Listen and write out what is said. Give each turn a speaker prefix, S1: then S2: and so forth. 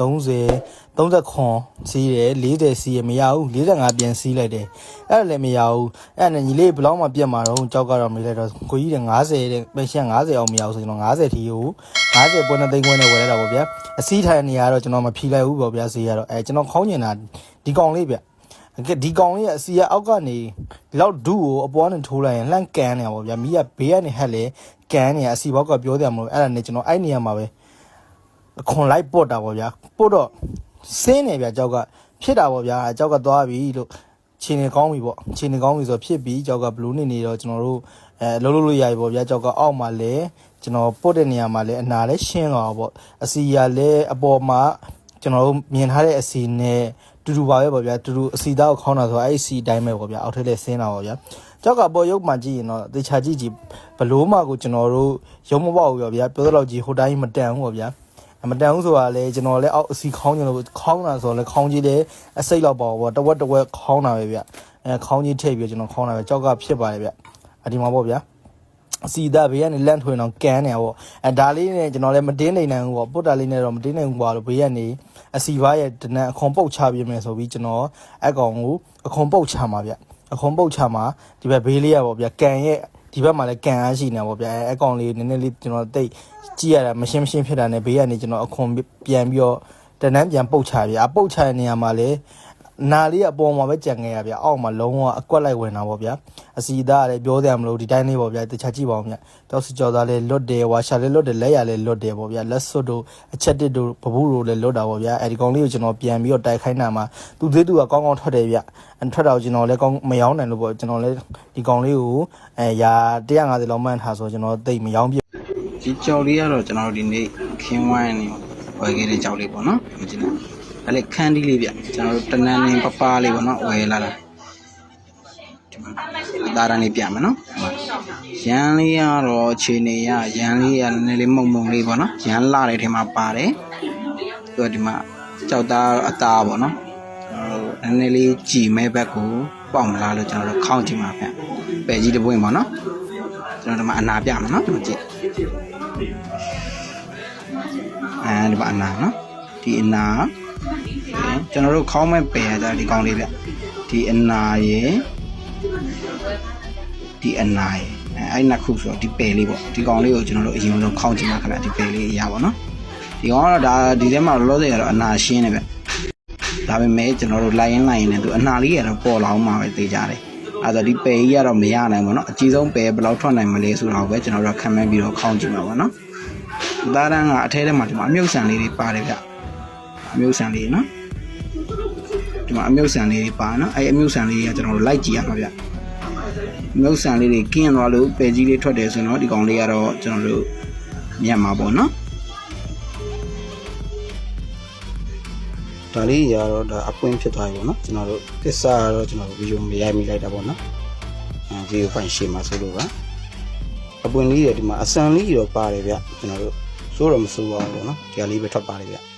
S1: 30 30စီးတယ်40စီးရမရဘူး45ပြန်စီးလိုက်တယ်အဲ့ဒါလည်းမရဘူးအဲ့ဒါနဲ့ညီလေးဘယ်လောက်မှပြတ်မှာတော့ကြောက်ကတော့မေးလိုက်တော့ကိုကြီးတဲ့90တဲ့ပဲရှန်90အောင်မရဘူးဆိုကျွန်တော်90ထီကို90ပွဲနဲ့သိန်းခွဲနဲ့ဝယ်လိုက်တာပေါ့ဗျာအစီးထိုင်နေရတော့ကျွန်တော်မဖြီလိုက်ဘူးပေါ့ဗျာဈေးကတော့အဲကျွန်တော်ခေါင်းကျင်တာဒီကောင်လေးဗျကဲဒီကောင်လေးရဲ့အစီကအောက်ကနေဒီလောက်ဒုကိုအပေါ်နဲ့ထိုးလိုက်ရင်လှန့်ကန်နေတာပေါ့ဗျာမီးကဘေးကနေဟက်လေကန်နေရအစီဘောက်ကပြောတယ်မလို့အဲ့ဒါနဲ့ကျွန်တော်အဲ့နေရာမှာပဲ အခွန်လိုက်ပုတ်တာပေါ့ဗျာပုတ်တော့စင်းနေဗျာကြောက်ကဖြစ်တာပေါ့ဗျာအကြောက်ကသွားပြီလို့ခြေနေကောင်းပြီပေါ့ခြေနေကောင်းပြီဆိုဖြစ်ပြီကြောက်ကဘလူးနေနေတော့ကျွန်တော်တို့အဲလုံးလုံးလို့ရပြီပေါ့ဗျာကြောက်ကအောက်မှာလဲကျွန်တော်ပုတ်တဲ့နေရာမှာလဲအနာလဲရှင်းသွားပေါ့အစီရလဲအပေါ်မှာကျွန်တော်တို့မြင်ထားတဲ့အစီနဲ့တူတူပါပဲပေါ့ဗျာတူတူအစီသားကိုခေါင်းတာဆိုတော့အဲ့အစီအတိုင်းပဲပေါ့ဗျာအောက်ထက်လဲဆင်းတာပေါ့ဗျာကြောက်ကပေါ်ရုပ်မှကြည့်ရင်တော့တေချာကြည့်ကြည့်ဘလို့မှကိုကျွန်တော်တို့ရုံမပေါက်ဘူးပေါ့ဗျာပြောသလောက်ကြီးဟိုတိုင်းမတန်ဘူးပေါ့ဗျာအ မတန်ဘူးဆိုတာလေကျွန်တော်လည်းအောက်အစီခေါင်းကျင်လို့ခေါင်းတာဆိုတော့လေခေါင်းကြီးလည်းအစိတ်လောက်ပါဘောတဝက်တဝက်ခေါင်းတာပဲဗျအဲခေါင်းကြီးထိပ်ပြီးကျွန်တော်ခေါင်းတာပဲကြောက်ကဖြစ်ပါတယ်ဗျအဒီမှာပေါ့ဗျာအစီသားဘေးကနေလန့်ထွင်တော့ကန်နေပေါ့အဲဒါလေးနဲ့ကျွန်တော်လည်းမတင်းနိုင်နိုင်ဘူးပေါ့ပုတ်တာလေးနဲ့တော့မတင်းနိုင်ဘူးပေါ့လို့ဘေးကနေအစီဘားရဲ့တနံအခွန်ပုတ်ချပြမယ်ဆိုပြီးကျွန်တော်အကောင်ကိုအခွန်ပုတ်ချမှာဗျအခွန်ပုတ်ချမှာဒီဘက်ဘေးလေးရပေါ့ဗျကန်ရဲ့ ဒီဘက်မှာလည်းကန်အားရှိနေပါဗျာအဲအကောင်လေးနည်းနည်းလေးကျွန်တော်တိတ်ကြည့်ရတာမရှင်းမရှင်းဖြစ်တာနဲ့ဘေးကနေကျွန်တော်အခွန်ပြန်ပြီးတော့တနန်းပြန်ပုတ်ချဗျာပုတ်ချတဲ့နေရာမှာလည်း နာလေးအပေါ်မှာပဲကြံခဲ့ရဗျာအောက်မှာလုံးဝအကွက်လိုက်ဝင်တာပေါ့ဗျာအစီသားလည်းပြောတယ်မလို့ဒီတိုင်းလေးပေါ့ဗျာတခြားကြည့်ပါဦးဗျာတောက်စီကြော်သားလည်းလွတ်တယ်ဝါရှာလည်းလွတ်တယ်လက်ရလည်းလွတ်တယ်ပေါ့ဗျာလက်စွပ်တို့အချက်တစ်တို့ပပုတို့လည်းလွတ်တာပေါ့ဗျာအဲဒီကောင်လေးကိုကျွန်တော်ပြန်ပြီးတော့တိုက်ခိုင်းတာမှာသူသေးသူကကောင်းကောင်းထွက်တယ်ဗျအထွက်တော့ကျွန်တော်လည်းကောင်းမယောင်းနိုင်လို့ပေါ့ကျွန်တော်လည်းဒီကောင်လေးကိုအဲရာ150လောက်မှန်းထားဆိုကျွန်တော်တိတ်မယောင်းပြ
S2: ဒီကြော်လေးကတော့ကျွန်တော်တို့ဒီနေ့ခင်းဝိုင်းနေဝယ်ခဲ့တဲ့ကြော်လေးပေါ့နော်မကြည့် နဲ့အဲ့လေခန်းဒီလေးဗျကျွန်တော်တို့တနန်းနေပပလေးပေါ့နော်ဝယ်လာတာဒီမှာအသားရန်လေးပြမယ်နော်ရန်လေးကတော့အခြေအနေရရန်လေးကနည်းနည်းလေးမုံမုံလေးပေါ့နော်ရန်လာတဲ့ထဲမှာပါတယ်သူကဒီမှာကြောက်သားအသားပေါ့နော်ကျွန်တော်တို့နည်းနည်းလေးကြည်မဲဘက်ကိုပေါက်မလားလို့ကျွန်တော်တို့ခေါင်းကြည့်မှာဗျပဲကြီးတစ်ပွင့်ပေါ့နော်ကျွန်တော်တို့ဒီမှာအနာပြမယ်နော်ဒီမှာကြည့်အဲဒီမှာအနာနော်ဒီအနာ ကျွန်တော်တို့ခေါင်းမဲ့ပယ်ရကြဒီကောင်းလေးဗျဒီအနာရယ်ဒီအနာရယ်အဲအဲ့နှစ်ခုဆိုတော့ဒီပယ်လေးပေါ့ဒီကောင်လေးကိုကျွန်တော်တို့အရင်ဆုံးခေါင်းကြည့်မှာခင်ဗျဒီပယ်လေးအရာပေါ့နော်ဒီကောင်ကတော့ဒါဒီထဲမှာလောလောဆယ်ကတော့အနာရှင်းနေဗျဒါပေမဲ့ကျွန်တော်တို့လိုက်ရင်လိုက်ရင်လည်းသူအနာလေးကတော့ပေါ်လာအောင်မှာပဲသိကြတယ်အဲ့တော့ဒီပယ်ကြီးကတော့မရနိုင်ဘူးเนาะအကြီးဆုံးပယ်ဘယ်လောက်ထွက်နိုင်မလဲဆိုတာကိုပဲကျွန်တော်တို့ခံမှန်းပြီးတော့ခေါင်းကြည့်မှာပါเนาะ သားတန်းကအထဲထဲမှာဒီမှာအမြုပ်ဆန်လေးတွေပါတယ်ဗျ အမြုပ်ဆန်လေးနော်ဒီမှာအမြုပ်ဆန်လေးတွေပါနော်အဲအမြုပ်ဆန်လေးတွေကကျွန်တော်တို့လိုက်ကြည့်ရမှာဗျအမြုပ်ဆန်လေးတွေကင်းသွားလို့ပယ်ကြီးလေးထွက်တယ်ဆိုတော့ဒီကောင်လေးကတော့ကျွန်တော်တို့မြတ်မှာပေါ့နော်ဒါလေးရတော့ဒါအပွင့်ဖြစ်သွားပြီပေါ့နော်ကျွန်တော်တို့ပစ္စကတော့ကျွန်တော်တို့ဗီဒီယိုမရိုက်မိလိုက်တာပေါ့နော်အဲဒီဖိုင်ရှေ့မှာဆိုလို့ပါအပွင့်လေးတွေဒီမှာအဆန်လေးတွေတော့ပါတယ်ဗျကျွန်တော်တို့စိုးတော့မစိုးပါဘူးပေါ့နော်ဒီဟာလေးပဲထွက်ပါတယ်ဗျ